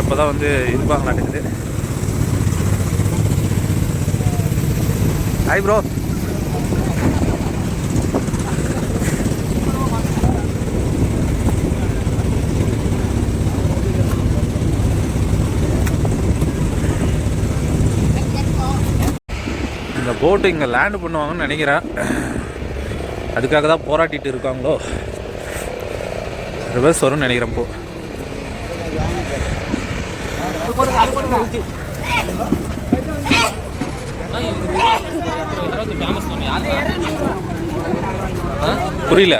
இப்போ தான் வந்து இருப்பாங்க நடக்குது. ஹாய் ப்ரோ இந்த போட்டு இங்கே லேண்டு பண்ணுவாங்கன்னு நினைக்கிறேன். அதுக்காக தான் போராட்டிட்டு இருக்காங்களோ? ரிவர்ஸ் வரும்னு நினைக்கிறேன் இப்போ புரியல.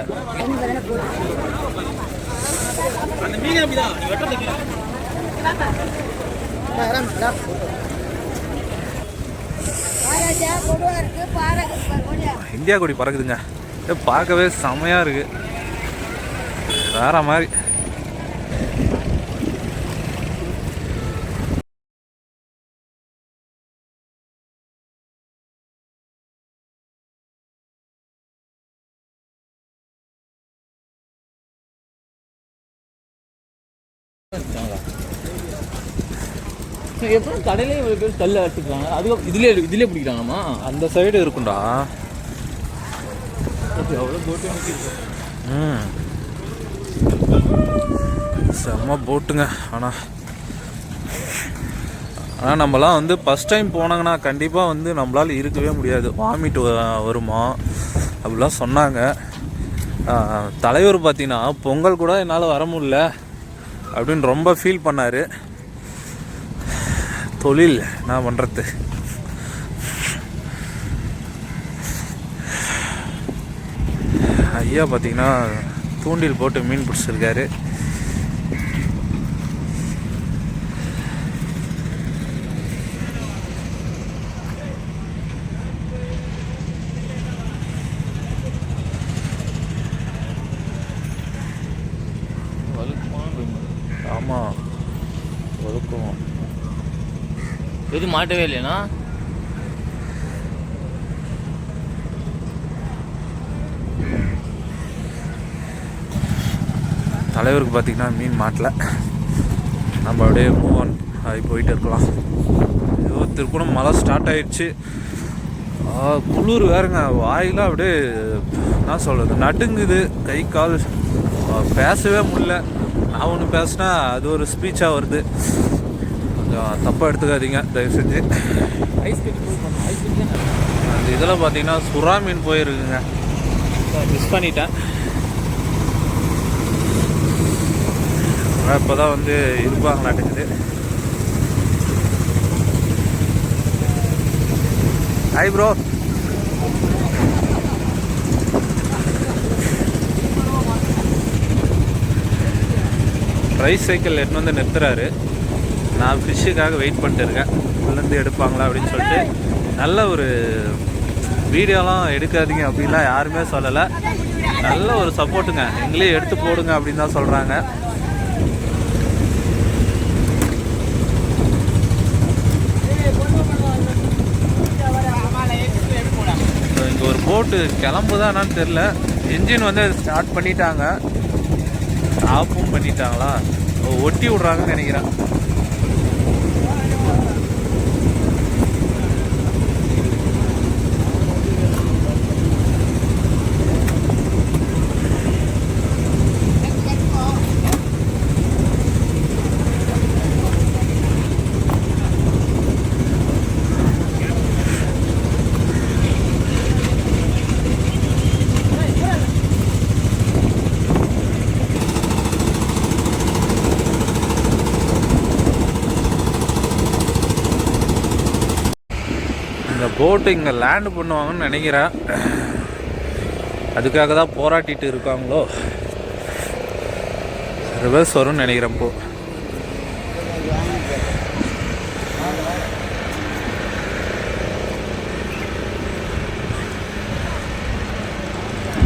இந்தியா கொடி பறக்குதுங்க. பார்க்கவே செமையாக இருக்கு. வேற மாதிரி. எப்படி கடையிலே இவ்வளோ பேர் கல் அடிச்சுக்கிறாங்க அதுக்கு இதுலேயே இதுலேயே பிடிக்கிறாங்கம்மா அந்த சைடு இருக்கும்டா. அவ்வளோ போட்டு ம். செம்ம போட்டுங்க ஆனால் ஆனால் நம்மலாம் வந்து ஃபஸ்ட் டைம் போனாங்கன்னா கண்டிப்பாக வந்து நம்மளால் இருக்கவே முடியாது. வாமிட் வருமா? அப்படிலாம் சொன்னாங்க. தலைவர் பார்த்தீங்கன்னா பொங்கல் கூட என்னால் வர முடியல. அப்படின்னு ரொம்ப ஃபீல் பண்ணார். தொழில் நான் பண்ணுறது ஐயா பார்த்தீங்கன்னா தூண்டில் போட்டு மீன் பிடிச்சிருக்காரு. இது மாட்டவே இல்லையாண்ணா தலைவருக்கு பார்த்தீங்கன்னா மீன் மாட்டல. நம்ம அப்படியே மூவ் ஆன் ஆகி போயிட்டு இருக்கலாம். ஐயோ திருப்பணம் மழை ஸ்டார்ட் ஆயிடுச்சு. குளிர் வேறுங்க. வாயிலாம் அப்படியே என்ன சொல்கிறது நடுங்குது. கை கால் பேசவே முடியல. நான் ஒன்று பேசினா அது ஒரு ஸ்பீச்சாக வருது. கொஞ்சம் தப்பாக எடுத்துக்காதீங்க தயவு செஞ்சு ஐஸ் அந்த இதில் பார்த்தீங்கன்னா சுறா மீன் போயிருக்குங்க மிஸ் பண்ணிட்டேன். இப்போ தான் வந்து இருப்பாங்க நடக்குது ஹாய் ப்ரோ ரைஸ் சைக்கிள் எடுத்து வந்து நிறுத்துறாரு. நான் ஃபிஷ்ஷுக்காக வெயிட் பண்ணிட்டு இருக்கேன். உள்ளேருந்து எடுப்பாங்களா அப்படின்னு சொல்லிட்டு. நல்ல ஒரு வீடியோலாம் எடுக்காதீங்க அப்படின்லாம் யாருமே சொல்லலை. நல்ல ஒரு சப்போர்ட்டுங்க எங்களே எடுத்து போடுங்க அப்படின்னு தான் சொல்கிறாங்க இங்கே ஒரு போட்டு கிளம்புதானான்னு தெரில இன்ஜின் வந்து ஸ்டார்ட் பண்ணிட்டாங்க. ஆஃபும் பண்ணிட்டாங்களா? ஒட்டி விட்றாங்கன்னு நினைக்கிறேன். போட்டு இங்கே லேண்டு பண்ணுவாங்கன்னு நினைக்கிறேன் அதுக்காக தான் போராட்டிட்டு இருக்காங்களோ? ரிவர்ஸ் வரும்னு நினைக்கிறேன் இப்போ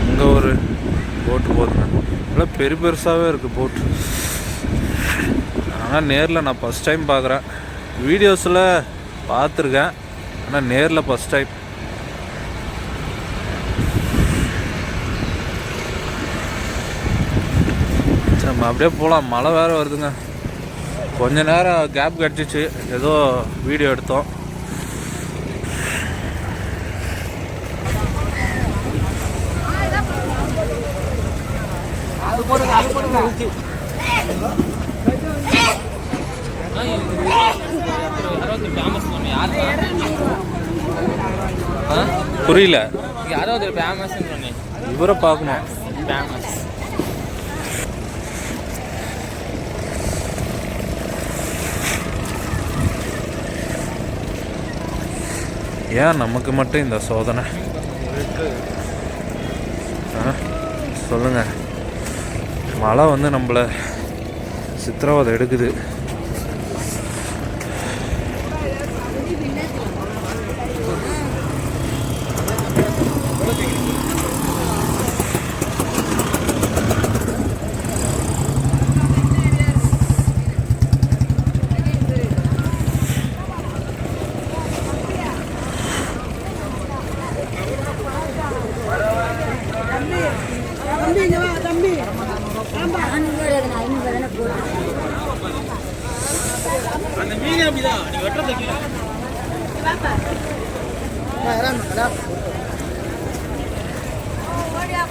இங்கே ஒரு போட்டு போதுங்க நல்லா பெரிய பெருசாகவே இருக்குது போட்டு ஆனால் நேரில் நான் ஃபஸ்ட் டைம் பார்க்குறேன். வீடியோஸில் பார்த்துருக்கேன். ஆனால் நேரில் ஃபஸ்ட் டைம் சரி நம்ம அப்படியே போகலாம் மழை வேறு வருதுங்க கொஞ்ச நேரம் கேப் கிடச்சிச்சு ஏதோ வீடியோ எடுத்தோம் அது நம்ம யார் புரியல. யாராவது ஃபேமஸ் இவரை பார்க்கணும். ஃபேமஸ் ஏன் நமக்கு மட்டும் இந்த சோதனை? சொல்லுங்க. மழை வந்து நம்மள சித்திரவதை எடுக்குது.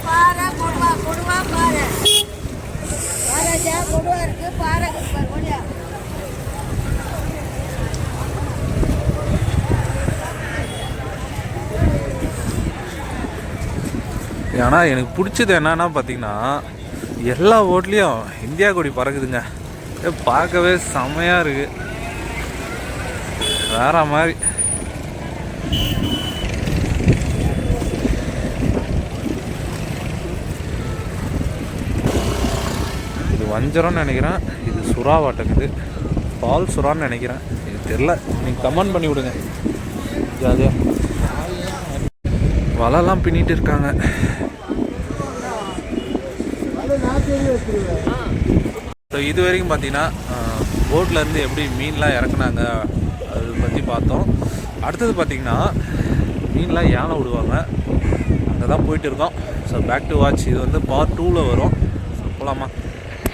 பாறை கொடுவா கொடுவா பாறை பாறைஜா கொடுவா இருக்கு பாறை ஏன்னா எனக்கு பிடிச்சது என்னன்னா பார்த்தீங்கன்னா எல்லா ஓட்லேயும் இந்தியா கொடி பறக்குதுங்க. ஏ, பார்க்கவே செமையாக இருக்கு. வேற மாதிரி. இது வஞ்சரம்னு நினைக்கிறேன். இது சுறாவாட்டங்குது பால் சுறான்னு நினைக்கிறேன். இது தெரில நீங்கள் கமெண்ட் பண்ணி விடுங்க. ஜாலியாக வலைலாம் பின்னிட்டு இருக்காங்க. ஸோ இது வரைக்கும் பார்த்தீங்கன்னா போட்டில் இருந்து எப்படி மீன்லாம் இறக்குனாங்க அது பற்றி பார்த்தோம். அடுத்தது பார்த்திங்கன்னா மீன்லாம் யானை விடுவாங்க. அங்கே தான் போயிட்டு இருக்கோம். ஸோ பேக் டு வாட்ச் இது வந்து பார்ட் டூவில் வரும். ஸோ போகலாமா